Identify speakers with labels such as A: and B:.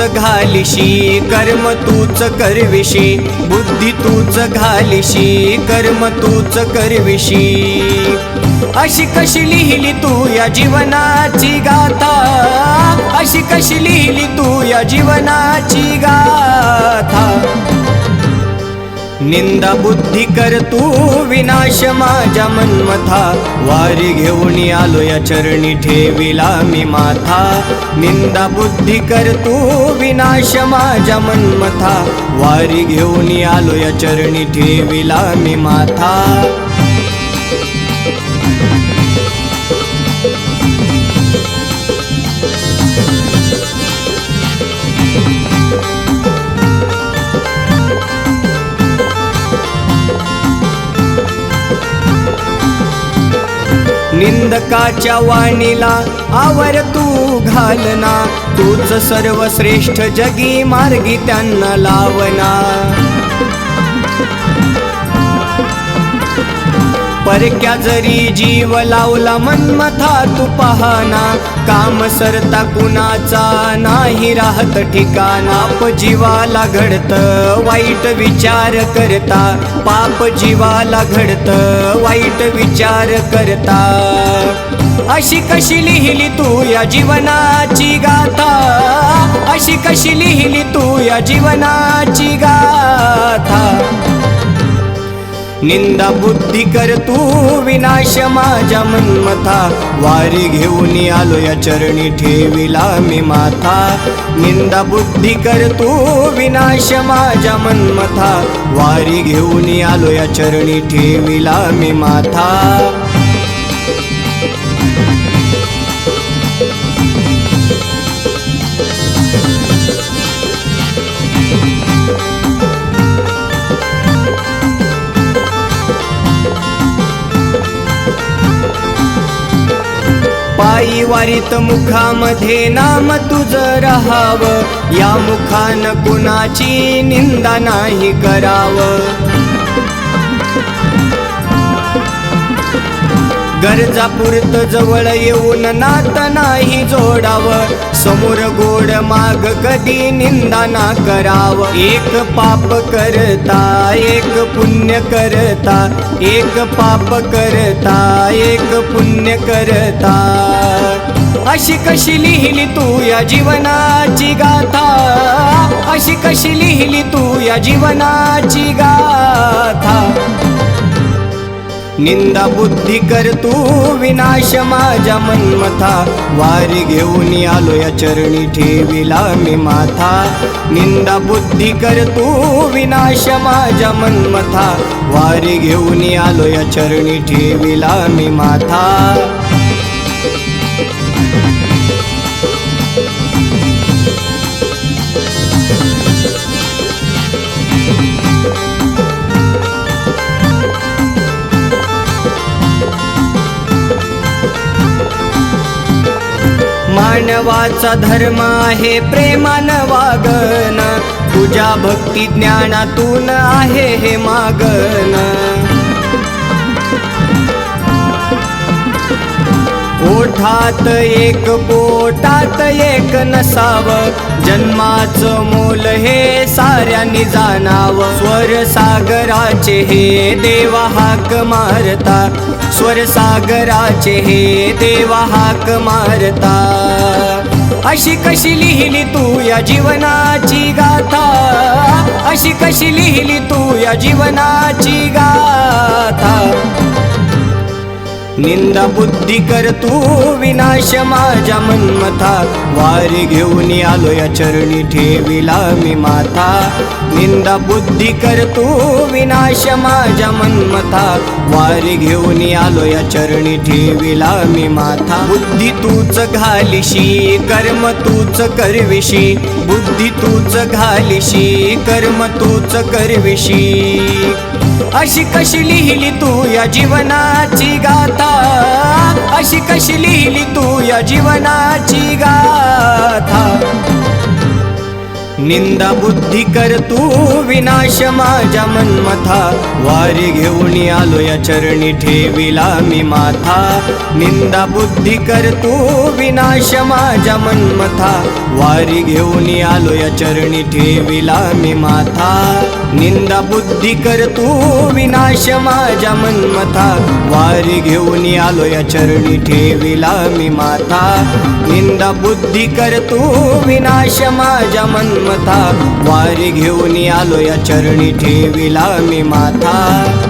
A: तूच घालिशी कर्म तूच करविशी बुद्धी तूच घालिशी कर्म तूच करविशी. अशी कशी लिहिली तू या जीवनाची गाथा? अशी कशी लिहिली तू या जीवनाची गाथा? निंदा बुद्धी कर तू विनाश माझ्या मनमथा. वारी घेऊन आलो या चरणी ठेविला मी माथा. निंदा बुद्धी कर तू विनाश माझ्या मनमथा. वारी घेऊन आलो या चरणी ठेविला मी माथा. निंदकाच्या वाणीला आवर तू घालना. तूच सर्वश्रेष्ठ जगी मार्गी त्यांना लावना. परक्या जरी जीव लावला मनमथा तू पाहना काम सरता कुणाचा नाही राहत ठिकाणा. जीवाला घडत वाईट विचार करता. पाप जीवाला घडत वाईट विचार करता. अशी कशी लिहिली तू या जीवनाची गाथा? अशी कशी लिहिली तू या जीवनाची गाथा? निंदा बुद्धी कर तू विनाश माझ्या मन्मथा. वारी घेऊन आलो या चरणी ठेविला मी माथा. निंदा बुद्धी कर तू विनाश माझ्या मन्मथा. वारी घेऊन आलो या चरणी ठेविला मी माथा. पायी वारीत मुखामध्ये नाम तुझ राहावं. या मुखान कुणाची निंदा नाही करावं. गरजा पुरत जवळ येऊन नात नाही जोडावं. समोर गोड माग कधी निंदा ना करावं. एक पाप करता एक पुण्य करता. एक पाप करता एक पुण्य करता. अशी कशी लिहिली तू या जीवनाची गाथा? अशी कशी लिहिली तू या जीवनाची गाथा? निंदा बुद्धी कर तू विनाश माझ्या मनमथा. वारी घेऊन आलो या चरणी ठेविला मी माथा. निंदा बुद्धी कर तू विनाश माझ्या मनमथा. वारी घेऊन आलो या चरणी ठेविला मी माथा. मानवाचा धर्म आहे प्रेमान वागन तुझ्या भक्ती ज्ञानातून आहे हे मागन ओठात एक पोटात एक नसाव. जन्माचं मोल हे साऱ्यांनी जाणाव. स्वर सागराचे हे देवा हाक मारता स्वर सागराचे हे देवा हाक मारता अशी कशी लिहिली तू या जीवनाची गाथा? अशी कशी लिहिली तू या जीवनाची गाथा? निंदा बुद्धी कर तू विनाश माझ्या मनमथा. वारी घेऊन आलो या चरणी ठेविला मी माथा निंदा बुद्धी कर तू विनाश माझ्या मनमथा. वारी घेऊन आलो या चरणी ठेविला मी माथा बुद्धी तूच घालिशी कर्म तूच करविशी. बुद्धी तूच घालिशी कर्म तूच करविशी. अशी कशी लिहिली तू या जीवनाची गाथा? अशी कशी लिहिली तू या जीवनाची गाथा? निंदा बुद्धी कर तू विनाश माझ्या मनमथा. वारी घेऊन आलो या चरणी ठेविला मी माथा. निंदा बुद्धी कर तू विनाश माझ्या मनमथा. वारी घेऊन आलो या चरणी ठेविला मी माथा. निंदा बुद्धी कर तू विनाश माझ्या मनमथा. वारी घेऊन आलो या चरणी ठेविला मी माथा. निंदा बुद्धी कर तू विनाश माझ्या मनमथा. वारी घेऊन आलो या चरणी ठेविला मी माथा